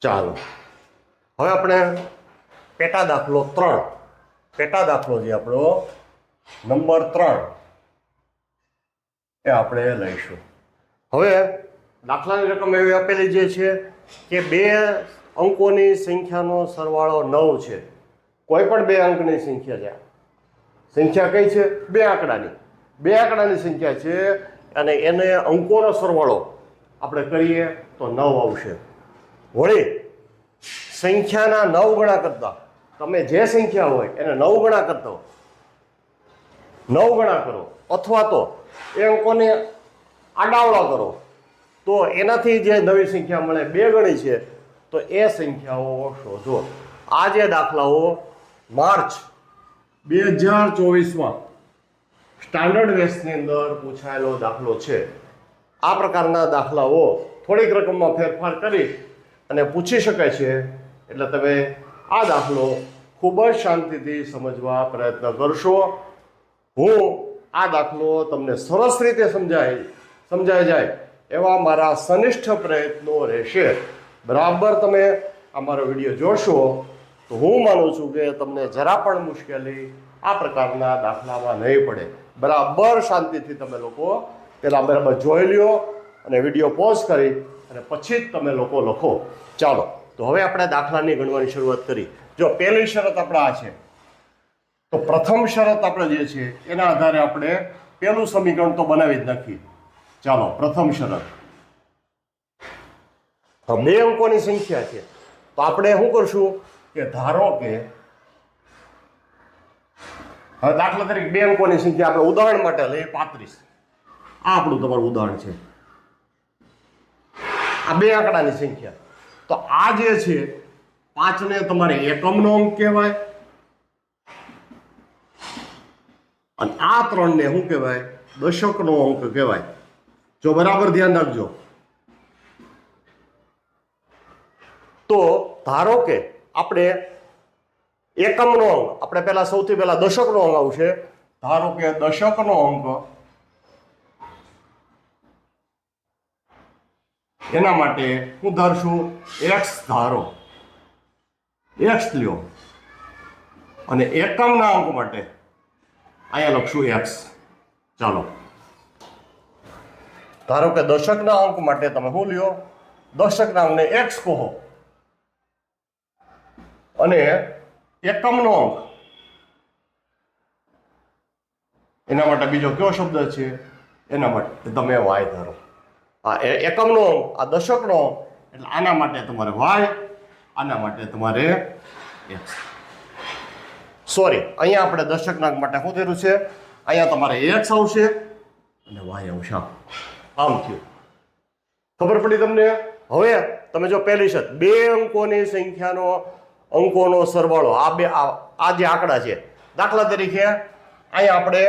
ચાલો. હવે આપણે પેટા દાખલો ત્રણ. પેટા દાખલો જે આપણો નંબર ત્રણ. એ આપણે લઈશું. હવે દાખલાની રકમ એવી આપેલી જે છે કે બે અંકોની સંખ્યાનો સરવાળો નવ છે. કોઈ પણ બે અંકની સંખ્યા છે. સંખ્યા કઈ છે? બે આંકડાની. બે આંકડાની સંખ્યા છે અને એને અંકોનો સરવાળો આપણે કરીએ તો નવ આવશે. વળી, સંખ્યાના નવ ગણા કરતા. તમે જે સંખ્યા હોય, એને નવ ગણા કરતો નવ ગણા કરો. અથવા તો એ અંકોને આડાવડા કરો. તો એનાથી જે નવી સંખ્યા મળે, બે ગણી છે, તો એ સંખ્યાઓ શોધો. આ જે દાખલાઓ, માર્ચ બે હજાર ચોવીસમાં સ્ટાન્ડર્ડ વેસ્ટની અંદર પૂછાયેલો દાખલો છે. આ પ્રકારના દાખલાઓ થોડીક રકમમાં ફેરફાર કરી અને પૂછી શકાય છે. એટલે તમે આ દાખલો ખૂબ જ શાંતિથી સમજવા પ્રયત્ન કરશો. હું આ દાખલો તમને સરસ રીતે સમજાય, સમજાઈ જાય એવા મારા સનિષ્ઠ પ્રયત્નો રહેશે. બરાબર તમે અમારો વીડિયો જોશો તો હું માનું છું કે તમને જરા પણ મુશ્કેલી આ પ્રકારના દાખલામાં નહીં પડે. બરાબર શાંતિથી તમે લોકો પહેલાં બરાબર જોઈ લ્યો. અને વીડિયો પોઝ કરી અને પછી જ તમે લોકો લખો. ચાલો, તો હવે આપણે દાખલાની ગણવાની શરૂઆત કરી. જો પહેલી શરત આપણે આ છે. તો પ્રથમ શરત આપણે જે છે, એના આધારે આપણે પહેલું સમીકરણ તો બનાવી જ નાખીએ. ચાલો, પ્રથમ શરત. બે અંકોની સંખ્યા છે. તો આપણે શું કરશું? કે ધારો કે, હવે દાખલા તરીકે બે અંકોની સંખ્યા આપણે ઉદાહરણ માટે લઈએ પાંત્રીસ. આ આપણું તમારું ઉદાહરણ છે. આ બે આંકડાની સંખ્યા. તો આ જે છે, પાંચને તમારે એકમનો અંક કહેવાય. અને આ ત્રણને શું કહેવાય? દશકનો અંક કહેવાય. જો બરાબર ધ્યાન રાખજો. તો ધારો કે આપણે એકમનો અંક, આપણે પહેલા સૌથી પહેલા દશકનો અંક આવશે. ધારો કે દશકનો અંક એના માટે હું ધારશું એક્સ ધારો. એક્સ લ્યો. અને એકમના અંક માટે અહીંયા લખશું એક્સ ચાલો. ધારો કે દશકના અંક માટે તમે શું લ્યો? દશકના અંકને એક્સ કહો. અને એકમનો અંક. એના માટે બીજો કયો શબ્દ છે? એના માટે તમે વાય ધારો. એ- એકમનો, આ દશકનો, એટલે આના માટે તમારે વાય, આના માટે તમારે એક્સ. સોરી અહીંયા આપણે દશકના માટે શું થયું છે? અહીંયા તમારે એક્સ આવશે અને વાય આવશે. આમ. થયું. ખબર પડી તમને? હવે તમે જો પહેલી શરત, બે અંકોની સંખ્યાનો, અંકોનો સરવાળો, આ બે, આ જે આંકડા છે, દાખલા તરીકે અહીંયા આપણે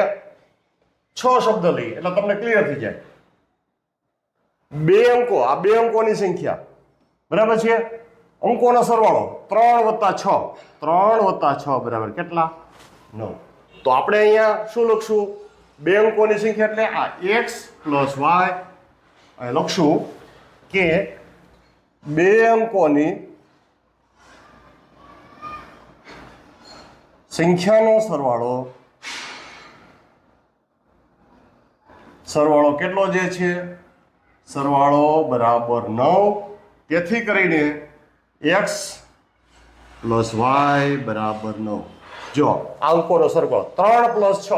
છ શબ્દ લઈએ, એટલે તમને ક્લિયર થઈ જાય. બે અંકો, આ બે અંકોની સંખ્યા. બરાબર છે? અંકોનો સરવાળો ત્રણ વત્તા છ. ત્રણ વત્તા છ બરાબર. કેટલા? નવ. તો આપણે અહીંયા શું લખશું? બે અંકોની સંખ્યા એટલે આ એક્સ પ્લસ વાય લખશું કે બે અંકોની સંખ્યાનો સરવાળો સરવાળો કેટલો જે છે? સરવાળો બરાબર નવ. તેથી કરીને એક્સ પ્લસ વાય બરાબર નવ. જો, આ અંકોનો સરવાળો ત્રણ પ્લસ છ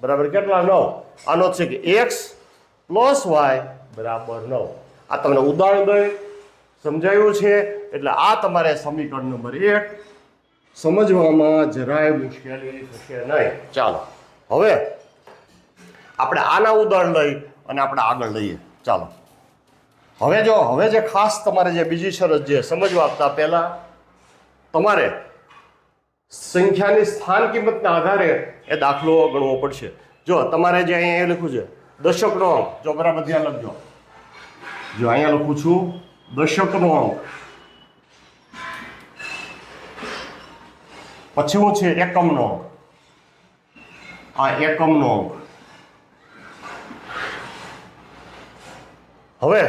બરાબર કેટલા નવ? આનો છે કે એક્સ પ્લસ વાય બરાબર નવ. આ તમને ઉદાહરણ દઈ. સમજાયું છે? એટલે આ તમારે સમીકરણ નંબર એક. સમજવામાં જરાય મુશ્કેલી થશે નહીં. ચાલો, હવે આપણે આના ઉદાહરણ લઈ અને આપણે આગળ લઈએ. ચાલો. હવે જો, હવે જે ખાસ તમારે જે બીજી શરત જે સમજવા આપતા પહેલા, તમારે સંખ્યાની સ્થાન કિંમતના આધારે એ દાખલો ગણવો પડશે. જો, તમારે જે અહીંયા એ લખ્યું છે દશકનો અંક. જો, બરાબર ધ્યાન લખજો જો, અહીંયા લખું છું દશકનો અંક. પછી હું છે? એકમનો અંક. આ એકમનો અંક. હવે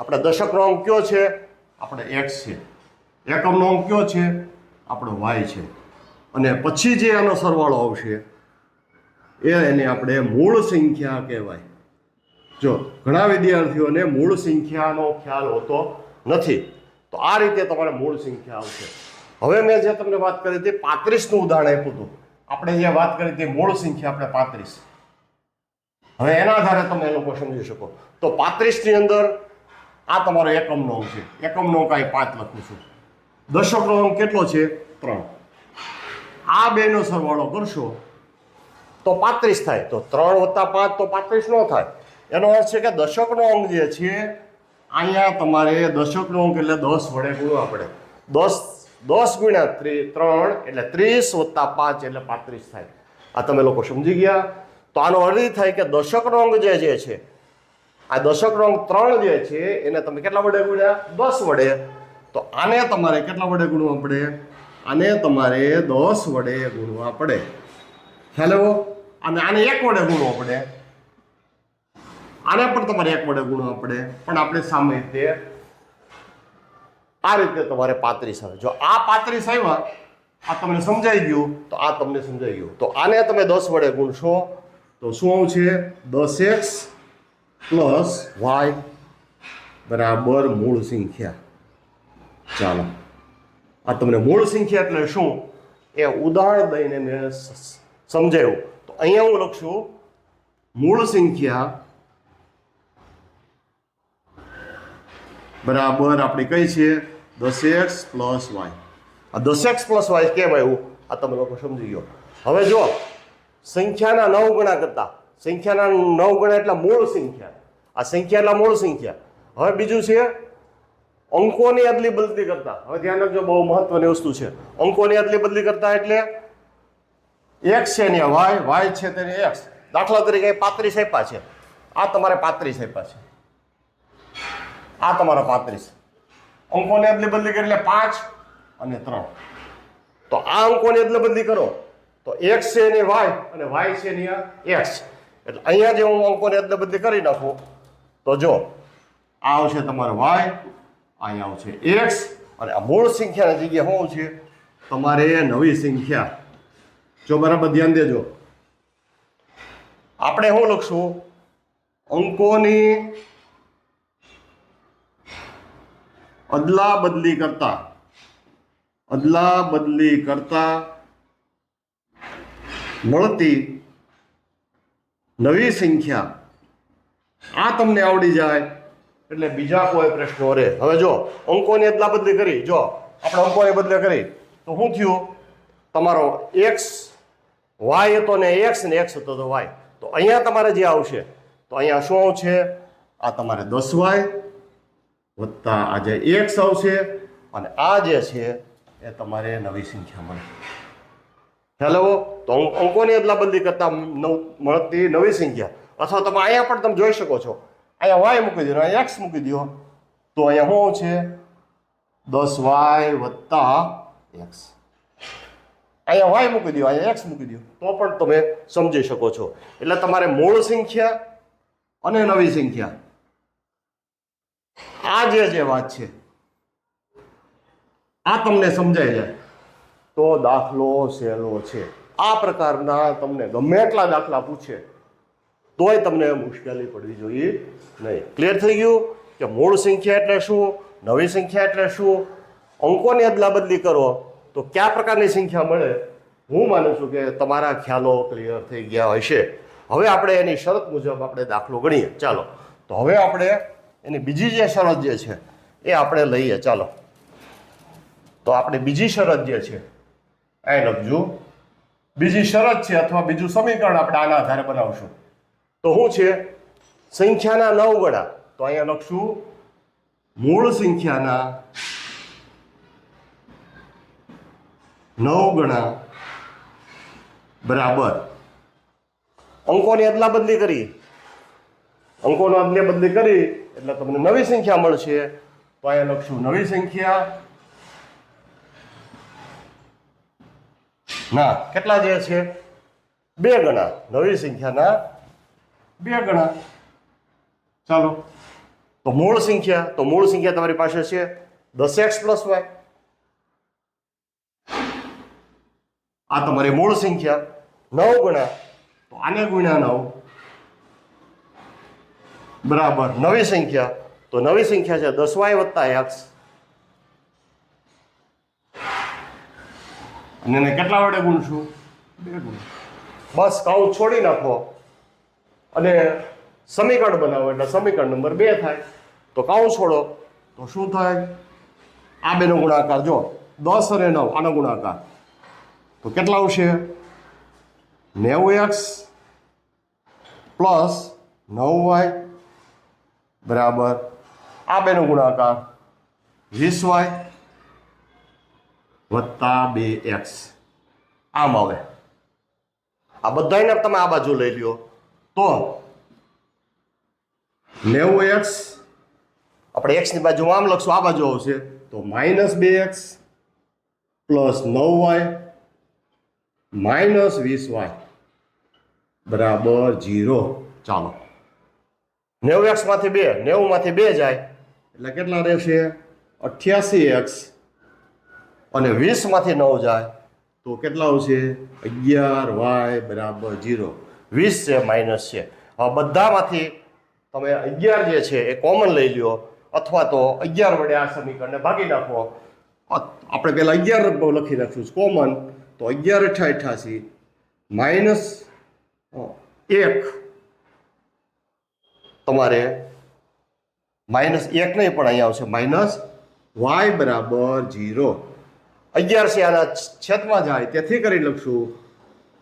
આપણે દશકનો અંક કયો છે? આપણે એક્સ છે. એકમનો અંક કયો છે? આપણો વાય છે. અને પછી જે એનો સરવાળો આવશે, એ એને આપણે મૂળ સંખ્યા કહેવાય. જો, ઘણા વિદ્યાર્થીઓને મૂળ સંખ્યાનો ખ્યાલ હોતો નથી. તો આ રીતે તમારે મૂળ સંખ્યા આવશે. હવે મેં જે તમને વાત કરી હતી, પાંત્રીસનું ઉદાહરણ આપ્યું હતું. આપણે જે વાત કરી હતી, મૂળ સંખ્યા આપણે પાંત્રીસ. હવે એના આધારે તમે એ લોકો સમજી શકો. તો પાંત્રીસની અંદર આ તમારો એકમનો નવ છે. એકમનો નવ કાંઈ પાંચ લખું છું. દશકનો અંક કેટલો છે? ત્રણ. આ બેનો સરવાળો કરશો તો પાંત્રીસ થાય. તો ત્રણ વત્તા પાંચ તો પાંત્રીસ ન થાય. એનો અર્થ છે કે દશકનો અંક જે છે, અહીંયા તમારે દશકનો અંક એટલે દસ વડે ગુણવા પડે દસ દસ ગુણ્યા ત્રી, ત્રણ એટલે ત્રીસ વત્તા પાંચ એટલે પાંત્રીસ થાય. આ તમે લોકો સમજી ગયા? તો આનો અર્થ થાય કે દશકનો અંક જે છે આ દશકનો અંક ત્રણ જે છે, એને તમે કેટલા વડે ગુણ્યા? દસ વડે. તો આને તમારે કેટલા વડે ગુણવા પડે? આને તમારે દસ વડે ગુણવા પડે. હેલો અને આને એક વડે ગુણવો પડે. આને પણ તમારે એક વડે ગુણવા પડે. પણ આપણે સામે રીતે આ રીતે તમારે પાંત્રીસ આવે. જો આ પાંત્રીસ આવ્યા, આ તમને સમજાઈ ગયું, તો આ તમને સમજાઈ ગયું. તો આને તમે દસ વડે ગુણશો. તો શું છે દસ એક્સ પ્લસ વાય બરાબર મૂળ સંખ્યા. ચાલો. આ તમને મૂળ સંખ્યા એટલે શું? એ ઉદાહરણ દઈને મેં સ- સ- સમજાવ્યું તો અહીંયા હું લખશું મૂળ સંખ્યા. બરાબર, આપણી કઈ છે? દસ એક્સ પ્લસ વાય. આ દસ એક્સ પ્લસ વાય કેમ આવ્યું? આ તમે લોકો સમજી ગયો. હવે જો સંખ્યાના નવ ગણા કરતા. સંખ્યાના નવ ગણા એટલે મૂળ સંખ્યા. આ સંખ્યા એટલે મૂળ સંખ્યા. હવે બીજું છે, અંકોની અદલી બદલી કરતા. હવે ધ્યાન રાખજો, બહુ મહત્વની વસ્તુ છે. અંકોની અદલી બદલી કરતા એટલે એક્સ છે ને વાય વાય છે તેને એક્સ દાખલા તરીકે પાંત્રીસ આપ્યા છે. આ તમારે પાંત્રીસ આપ્યા છે. આ તમારા પાંત્રીસ. અંકોની અદલી બદલી કરી પાંચ અને ત્રણ. તો આ અંકોની અદલી બદલી કરો. તો એક્સ છે ને વાય અને વાય છે ને એક્સ એટલે અહીંયા જે હું અંકોને એટલે બધી કરી નાખું. તો જો, આ આવશે તમારે વાય, અહીંયા આવશે એક્સ, અને આ મૂળ સંખ્યાની જગ્યાએ શું છે તમારે નવી સંખ્યા. જો બરાબર ધ્યાન દેજો. આપણે શું લખશું? અંકોની અદલા બદલી કરતા. અદલા બદલી કરતા મળતી નવી સંખ્યા. આ તમને આવડી જાય. એટલે બીજા કોઈ પ્રશ્નો રહે હવે જો, અંકોની અદલા બદલી કરી. જો, આપણે અંકોની બદલે કરી. તો શું થયું? તમારો એક્સ વાય હતો ને એક્સ ને એક્સ હતો તો વાય તો અહીંયા તમારે જે આવશે, તો અહીંયા શું આવશે? આ તમારે દસ વાય વત્તા આ જે એક્સ આવશે, અને આ જે છે, એ તમારે નવી સંખ્યા મળે ખ્યાલ આવ્યો તો અંક- અંકોની અદલા બદલી કરતા નવ મળતી નવી સંખ્યા. અથવા તમે અહીંયા પણ તમે જોઈ શકો છો. અહીંયા વાય મૂકી દો અહીંયા એક્સ મૂકી દો તો અહીંયા શું છે દસ વાય વત્તા એક્સ અહીંયા વાય મૂકી દો અહીંયા એક્સ મૂકી દો તો પણ તમે સમજી શકો છો. એટલે તમારે મૂળ સંખ્યા અને નવી સંખ્યા. આ જે વાત છે, આ તમને સમજાય જાય. તો દાખલો સહેલો છે. આ પ્રકારના તમને ગમે એટલા દાખલા પૂછે, તોય તમને મુશ્કેલી પડવી જોઈએ નહીં. ક્લિયર થઈ ગયું કે મૂળ સંખ્યા એટલે શું? નવી સંખ્યા એટલે શું? અંકોની અદલા બદલી કરો, તો કયા પ્રકારની સંખ્યા મળે? હું માનું છું કે તમારા ખ્યાલો ક્લિયર થઈ ગયા હશે. હવે આપણે એની શરત મુજબ આપણે દાખલો ગણીએ. ચાલો. તો હવે આપણે એની બીજી જે શરત જે છે, એ આપણે લઈએ. ચાલો. તો આપણે બીજી શરત જે છે એ લખજો બીજી શરત છે અથવા બીજું સમીકરણ આપણે આના આધારે બનાવશું. તો શું છે? સંખ્યાના નવ ગણા. તો અહીંયા લખશું, મૂળ સંખ્યાના નવ ગણા બરાબર. અંકોની અદલા બદલી કરી. અંકોનો અદલે બદલી કરી, એટલે તમને નવી સંખ્યા મળશે. તો અહીંયા લખશું નવી સંખ્યા ના. કેટલા જે છે? બે ગણા. નવી સંખ્યાના બે ગણા. ચાલો. તો મૂળ સંખ્યા તો મૂળ સંખ્યા તમારી પાસે છે દસ એક્સ પ્લસ વાય. આ તમારી મૂળ સંખ્યા નવ ગણા. તો આને ગુણ્યા નવ. બરાબર. નવી સંખ્યા. તો નવી સંખ્યા છે દસ વાય વત્તા એક્સ. અને એને કેટલા વડે ગુણશું? બે ગુણ. બસ કાઉન્ટ છોડી નાખો. અને સમીકરણ બનાવો, એટલે સમીકરણ નંબર બે થાય. તો કાઉન્ટ છોડો. તો શું થાય? આ બેનો ગુણાકાર, જો, દસ અને નવ, આનો ગુણાકાર. તો કેટલા આવશે? નેવું એક્સ પ્લસ નવ વાય બરાબર. આ બેનો ગુણાકાર, વીસ વાય વત્તા બે એક્સ. આમ આવે. આ બધાને તમે આ બાજુ લઈ લ્યો. તો નેવું એક્સ. આપણે એક્સની બાજુ આમ લખશું આ બાજુ આવશે. તો માઇનસ બે એક્સ પ્લસ નવ વાય માઇનસ વીસ વાય. બરાબર જીરો ચાલો. નેવું એક્સમાંથી બે નેવુંમાંથી બે જાય. એટલે કેટલા રહેશે? અઠ્યાસી એક્સ. અને વીસમાંથી નવ જાય. તો કેટલા આવશે? અગિયાર વાય બરાબર જીરો. વીસ છે માઇનસ છે. હવે બધામાંથી તમે અગિયાર જે છે એ કોમન લઈ લ્યો અથવા તો અગિયાર વડે આ સમીકરણને ભાગી નાખો. આપણે પહેલાં અગિયાર લખી નાખશું. કોમન તો અગિયાર અઠા અઠાસી માઇનસ એક. તમારે માઇનસ એક નહીં પણ અહીંયા આવશે. માઇનસ વાય બરાબર જીરો. અગિયાર આના છેદમાં જાય, તેથી કરી લખશું.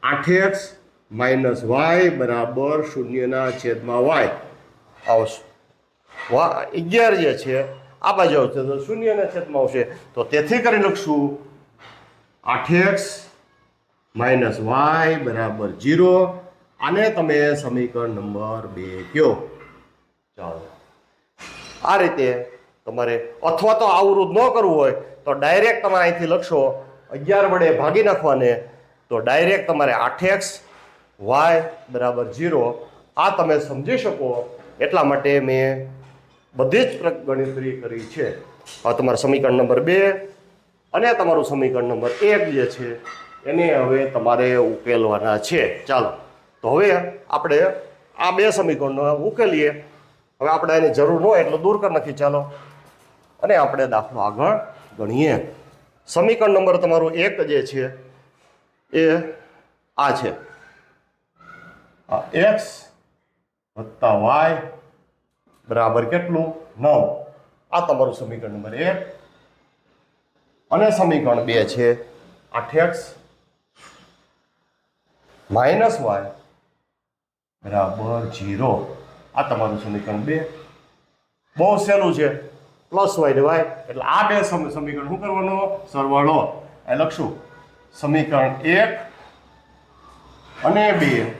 આઠ એક્સ માઇનસ વાય બરાબર શૂન્યના છેદમાં વાય. આવશે. વા અગિયાર જે છે, આ બાજુ આવશે, તો શૂન્યના છેદમાં આવશે. તો તેથી કરી લખશું. આઠ એક્સ માઇનસ વાય બરાબર જીરો. આને તમે સમીકરણ નંબર બે કયો. ચાલો. આ રીતે તમારે અથવા તો આવું ન કરવું હોય તો ડાયરેક્ટ તમે અહીંથી લખશો અગિયાર વડે ભાગી નાખવાને તો ડાયરેક્ટ તમારે આઠ એક્સ વાય બરાબર જીરો આ તમે સમજી શકો. એટલા માટે મેં બધી જ ગણતરી કરી છે. આ તમારું સમીકરણ નંબર બે અને તમારું સમીકરણ નંબર એક જે છે, એને હવે તમારે ઉકેલવાના છે. ચાલો, તો હવે આપણે આ બે સમીકરણો ઉકેલીએ. હવે આપણે એની જરૂર હોય એટલું દૂર કરી નાખી. ચાલો, અને આપણે દાખલો આગળ ગણીએ. સમીકરણ નંબર તમારો એક જે છે, એ આ છે. એક્સ વત્તા વાય બરાબર કેટલું? નવ. આ તમારું સમીકરણ નંબર એક. અને સમીકરણ બે છે. આઠ એક્સ માઇનસ વાય બરાબર જીરો આ તમારું સમીકરણ બે. બહુ સહેલું છે. પ્લસ વાય વાય એટલે આ બે સમીકરણ શું કરવાનો? સરવાળો. એ લખશું. સમીકરણ એક અને બે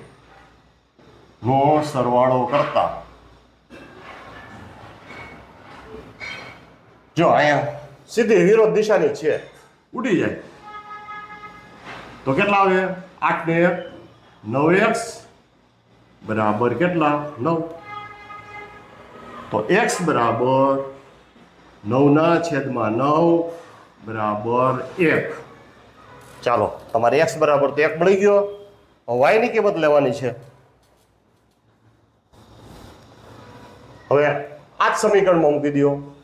નો સરવાળો કરતા. જો અહીંયા સીધી વિરોધ દિશાની છે. ઉડી જાય. તો કેટલા આવે? આઠ ને એક. નવ એક્સ બરાબર કેટલા? નવ. તો એક્સ બરાબર નવના છેદમાં નવ બરાબર એક. ચાલો, તમારે એક્સ બરાબર તો એક મળી ગયો. વાયની કિંમત લેવાની છે. હવે આ જ સમીકરણમાં મૂકી દો.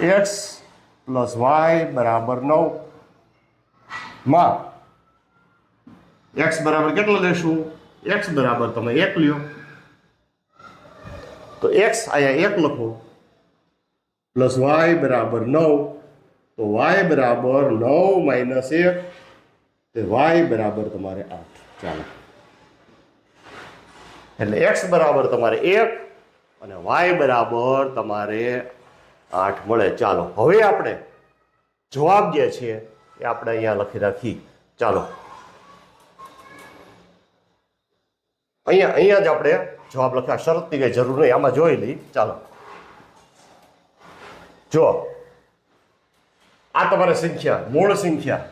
એક્સ પ્લસ વાય બરાબર નવ. માં, એક્સ બરાબર કેટલો લેશું? એક્સ બરાબર તમે એક લ્યો. તો એક્સ અહીંયા એક લખો. પ્લસ વાય બરાબર નવ. તો વાય બરાબર નવ માઇનસ એક. તે વાય બરાબર તમારે આઠ. ચાલો. એટલે એક્સ બરાબર તમારે એક અને વાય બરાબર તમારે આઠ મળે. ચાલો, હવે આપણે જવાબ જે છે એ આપણે અહીંયા લખી રાખી ચાલો. અહીંયા અહીંયા જ આપણે જવાબ લખ્યા શરતની કઈ જરૂર નહીં, આમાં જોઈ લઈ ચાલો. જો, આ તમારે સંખ્યા, મૂળ સંખ્યા.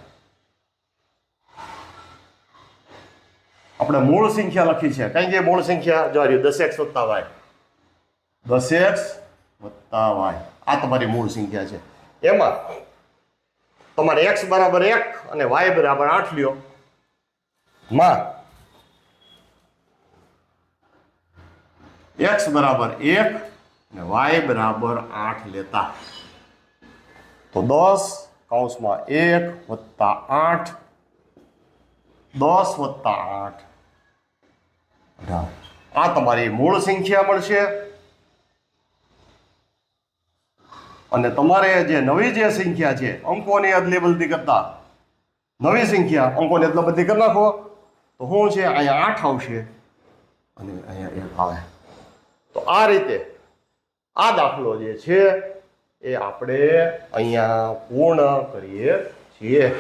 આપણે મૂળ સંખ્યા લખી છે. કઈ કે મૂળ સંખ્યા જો રહ્યું, દસ એક્સ વત્તા વાય. દસ એક્સ વત્તા વાય. આ તમારી મૂળ સંખ્યા છે. એમાં તમારે એક્સ બરાબર એક અને વાય બરાબર આઠ લ્યો. માં એક્સ બરાબર એક અને વાય બરાબર આઠ લેતા. તો દસ કૌંસમાં એક વત્તા આઠ. દસ વત્તા આઠ. અઢાર આ તમારી મૂળ સંખ્યા મળશે. અને તમારે જે નવી જે સંખ્યા છે, અંકોની અદલી બદલી કરતા. નવી સંખ્યા, અંકોની અદલા બદલી કરી નાખો. તો શું છે? અહીંયા આઠ આવશે. અને અહીંયા એક આવે. તો આ રીતે આ દાખલો જે છે એ આપણે અહીંયા પૂર્ણ કરીએ છીએ.